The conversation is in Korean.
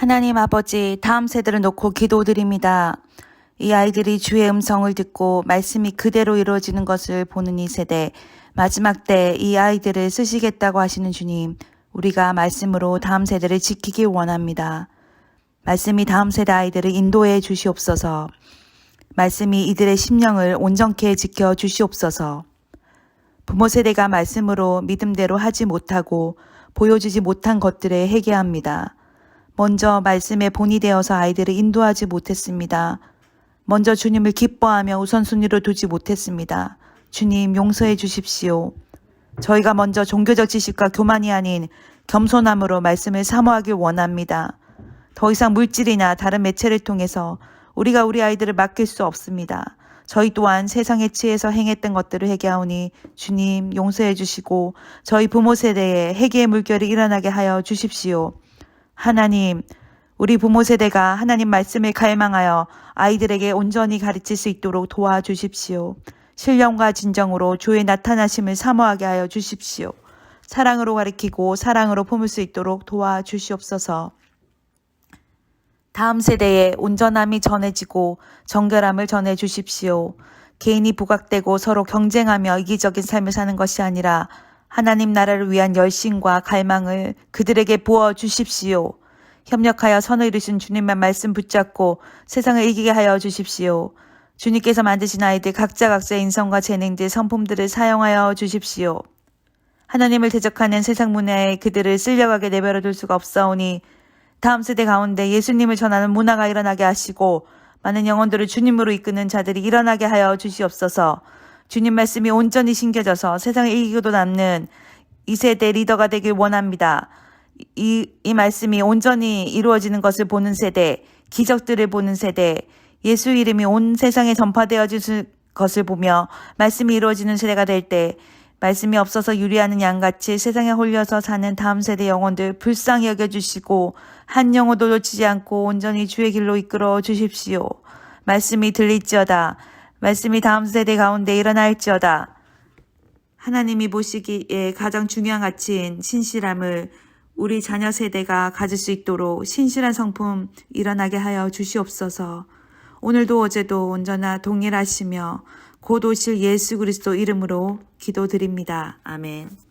하나님 아버지, 다음 세대를 놓고 기도드립니다. 이 아이들이 주의 음성을 듣고 말씀이 그대로 이루어지는 것을 보는 이 세대, 마지막 때 이 아이들을 쓰시겠다고 하시는 주님, 우리가 말씀으로 다음 세대를 지키길 원합니다. 말씀이 다음 세대 아이들을 인도해 주시옵소서. 말씀이 이들의 심령을 온전케 지켜 주시옵소서. 부모 세대가 말씀으로 믿음대로 하지 못하고 보여주지 못한 것들에 회개합니다. 먼저 말씀의 본이 되어서 아이들을 인도하지 못했습니다. 먼저 주님을 기뻐하며 우선순위로 두지 못했습니다. 주님 용서해 주십시오. 저희가 먼저 종교적 지식과 교만이 아닌 겸손함으로 말씀을 사모하길 원합니다. 더 이상 물질이나 다른 매체를 통해서 우리가 우리 아이들을 맡길 수 없습니다. 저희 또한 세상에 취해서 행했던 것들을 회개하오니 주님 용서해 주시고 저희 부모 세대에 회개의 물결이 일어나게 하여 주십시오. 하나님, 우리 부모 세대가 하나님 말씀을 갈망하여 아이들에게 온전히 가르칠 수 있도록 도와주십시오. 신령과 진정으로 주의 나타나심을 사모하게 하여 주십시오. 사랑으로 가르치고 사랑으로 품을 수 있도록 도와주시옵소서. 다음 세대에 온전함이 전해지고 정결함을 전해 주십시오. 개인이 부각되고 서로 경쟁하며 이기적인 삶을 사는 것이 아니라 하나님 나라를 위한 열심과 갈망을 그들에게 부어 주십시오. 협력하여 선을 이루신 주님의 말씀 붙잡고 세상을 이기게 하여 주십시오. 주님께서 만드신 아이들 각자 각자의 인성과 재능들, 성품들을 사용하여 주십시오. 하나님을 대적하는 세상 문화에 그들을 쓸려가게 내버려 둘 수가 없사오니 다음 세대 가운데 예수님을 전하는 문화가 일어나게 하시고 많은 영혼들을 주님으로 이끄는 자들이 일어나게 하여 주시옵소서. 주님 말씀이 온전히 심겨져서 세상을 이기고도 남는 이 세대 리더가 되길 원합니다. 이, 이 말씀이 온전히 이루어지는 것을 보는 세대, 기적들을 보는 세대, 예수 이름이 온 세상에 전파되어지는 것을 보며 말씀이 이루어지는 세대가 될 때, 말씀이 없어서 유리하는 양같이 세상에 홀려서 사는 다음 세대 영혼들 불쌍히 여겨주시고 한 영혼도 놓치지 않고 온전히 주의 길로 이끌어 주십시오. 말씀이 들릴지어다. 말씀이 다음 세대 가운데 일어날지어다. 하나님이 보시기에 가장 중요한 가치인 신실함을 우리 자녀 세대가 가질 수 있도록 신실한 성품 일어나게 하여 주시옵소서. 오늘도 어제도 언제나 동일하시며 곧 오실 예수 그리스도 이름으로 기도드립니다. 아멘.